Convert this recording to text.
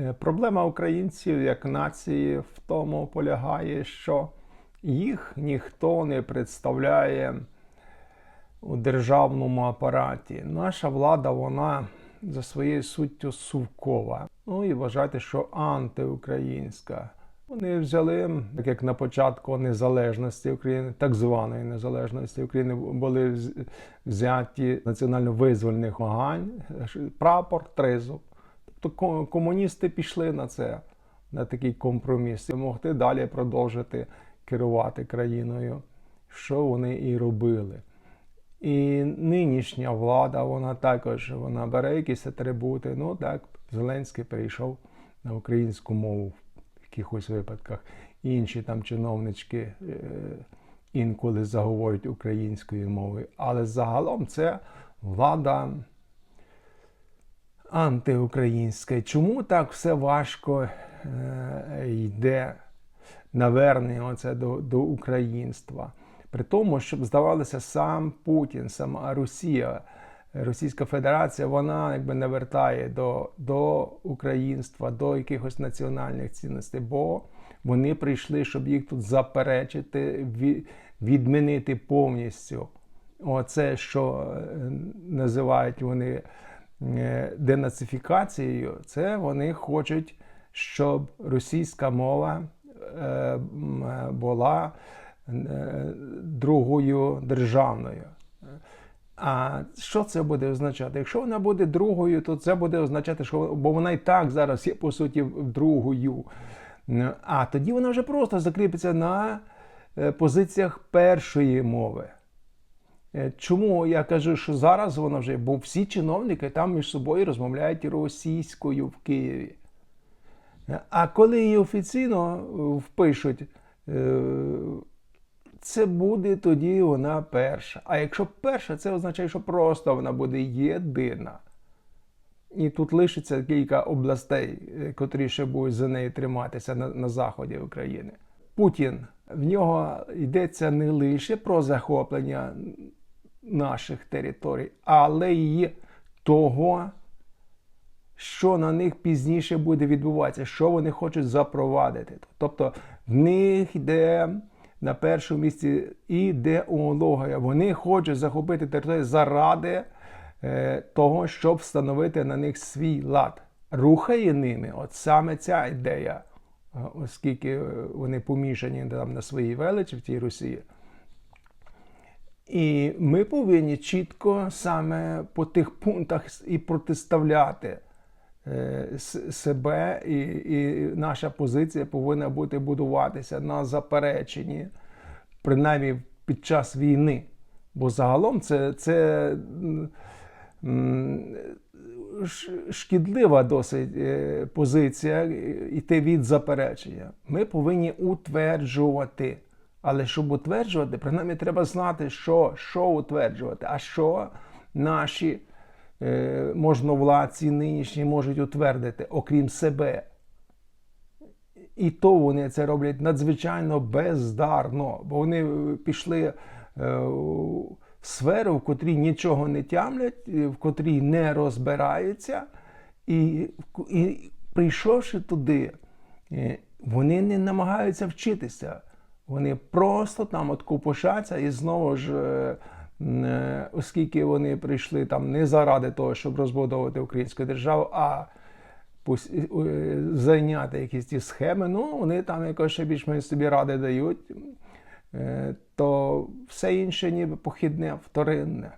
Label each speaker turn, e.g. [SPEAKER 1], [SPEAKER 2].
[SPEAKER 1] Е, Проблема українців як нації в тому полягає, що їх ніхто не представляє у державному апараті. Наша влада, вона за своєю суттю сувкова. Ну і вважайте, що антиукраїнська. Вони взяли, так як на початку незалежності України, так званої незалежності України, були взяті національно-визвольних змагань, прапор, тризуб. Тобто ко- комуністи пішли на це, на такий компроміс, і могли далі продовжити керувати країною, що вони і робили. І нинішня влада, вона також вона бере якісь атрибути. Ну так, Зеленський перейшов на українську мову в якихось випадках. Інші там чиновнички е, інколи заговорюють українською мовою. Але загалом це влада антиукраїнська. І Чому так все важко е, йде навернення оце до, до українства? При тому, щоб здавалося, сам Путін, сама Росія, Російська Федерація, вона якби не вертає до, до українства, до якихось національних цінностей, бо вони прийшли, щоб їх тут заперечити, ві- відмінити повністю. Оце, що е, називають вони денацифікацією, це вони хочуть, щоб російська мова е, е, була е, другою державною. А що це буде означати? Якщо вона буде другою, то це буде означати, що бо вона і так зараз є по суті другою. А тоді вона вже просто закріпиться на е, позиціях першої мови. Е, Чому я кажу, що зараз вона вже, бо всі чиновники там між собою розмовляють російською в Києві. Е, А коли її офіційно е, впишуть, це буде тоді вона перша. А якщо перша, це означає, що просто вона буде єдина. І тут лишиться кілька областей, котрі ще будуть за нею триматися на, на заході України. Путін в нього йдеться не лише про захоплення наших територій, але й того, що на них пізніше буде відбуватися, що вони хочуть запровадити. Тобто в них йде на першому місці ідеологія. Вони хочуть захопити територію заради е, того, щоб встановити на них свій лад. Рухає ними, от саме ця ідея, е, оскільки е, вони помішані там на своїй величі в тій Росії. І ми повинні чітко саме по тих пунктах і протиставляти е, себе, і, і наша позиція повинна бути будуватися на запереченні, принаймні під час війни. Бо загалом це, це шкідлива досить е, позиція йти від заперечення. Ми повинні утверджувати. Але щоб утверджувати, принаймні треба знати, що, що утверджувати, а що наші е, можновладці нинішні можуть утвердити, окрім себе. І то вони це роблять надзвичайно бездарно, бо вони е, пішли е, у сферу, в котрій нічого не тямлять, е, в котрій не розбираються, і, і прийшовши туди, вони не намагаються вчитися. Вони просто там от купушаться і знову ж, е, е, оскільки вони прийшли там не заради того, щоб розбудовувати українську державу, а е, зайняти якісь ті схеми, ну вони там якось ще більш-менш собі ради дають, то все інше ніби похідне, вторинне.